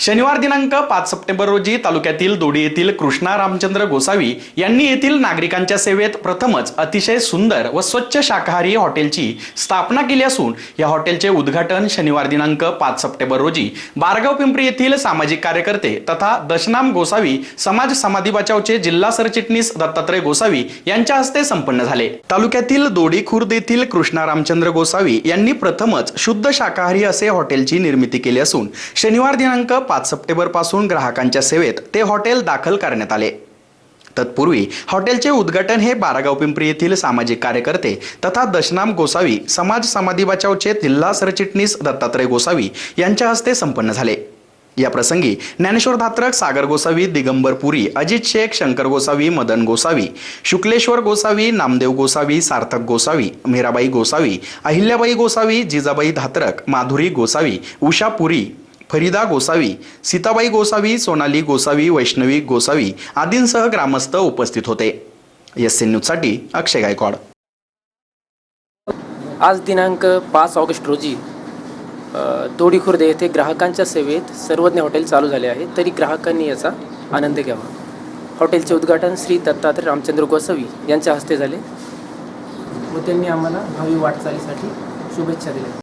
शनिवार दिनांक पाच सप्टेंबर रोजी तालुक्यातील दोडी येथील कृष्णा रामचंद्र गोसावी यांनी येथील नागरिकांच्या सेवेत प्रथमच अतिशय सुंदर व स्वच्छ शाकाहारी हॉटेलची स्थापना केली असून या हॉटेलचे उद्घाटन शनिवार दिनांक पाच सप्टेंबर रोजी बारगाव पिंपरी येथील सामाजिक कार्यकर्ते तथा दशनाम गोसावी समाज समाधी बचावचे जिल्हा सरचिटणीस दत्तात्रय गोसावी यांच्या हस्ते संपन्न झाले. तालुक्यातील दोडी खुर्द येथील कृष्णा रामचंद्र गोसावी यांनी प्रथमच शुद्ध शाकाहारी असे हॉटेलची निर्मिती केली असून शनिवार दिनांक पाच सप्टेंबरपासून ग्राहकांच्या सेवेत ते हॉटेल दाखल करण्यात आले. तत्पूर्वी हॉटेलचे उद्घाटन हे बारागाव पिंपरी येथील सामाजिक कार्यकर्ते तथा दशनाम गोसावी समाज समाधी बचावचे जिल्हा सरचिटणीस दत्तात्रय गोसावी यांच्या हस्ते संपन्न झाले. या प्रसंगी ज्ञानेश्वर धात्रक सागर गोसावी दिगंबर पुरी अजित शेख शंकर गोसावी मदन गोसावी शुक्लेश्वर गोसावी नामदेव गोसावी सार्थक गोसावी मीराबाई गोसावी अहिल्याबाई गोसावी जिजाबाई धात्रक माधुरी गोसावी उषा पुरी फरीदा गोसावी सीताबाई गोसावी सोनाली गोसावी वैष्णवी गोसावी आदींसह ग्रामस्थ उपस्थित होते. एस एन न्यूजसाठी अक्षय गायकवाड. आज दिनांक पाच ऑगस्ट रोजी दोडी खुर्द येथे ग्राहकांच्या सेवेत सर्वज्ञ हॉटेल चालू झाले आहे. तरी ग्राहकांनी याचा आनंद घ्यावा. हॉटेलचे उद्घाटन श्री दत्तात्रय रामचंद्र गोसावी यांच्या हस्ते झाले. व त्यांनी आम्हाला भावी वाटचालीसाठी शुभेच्छा दिल्या.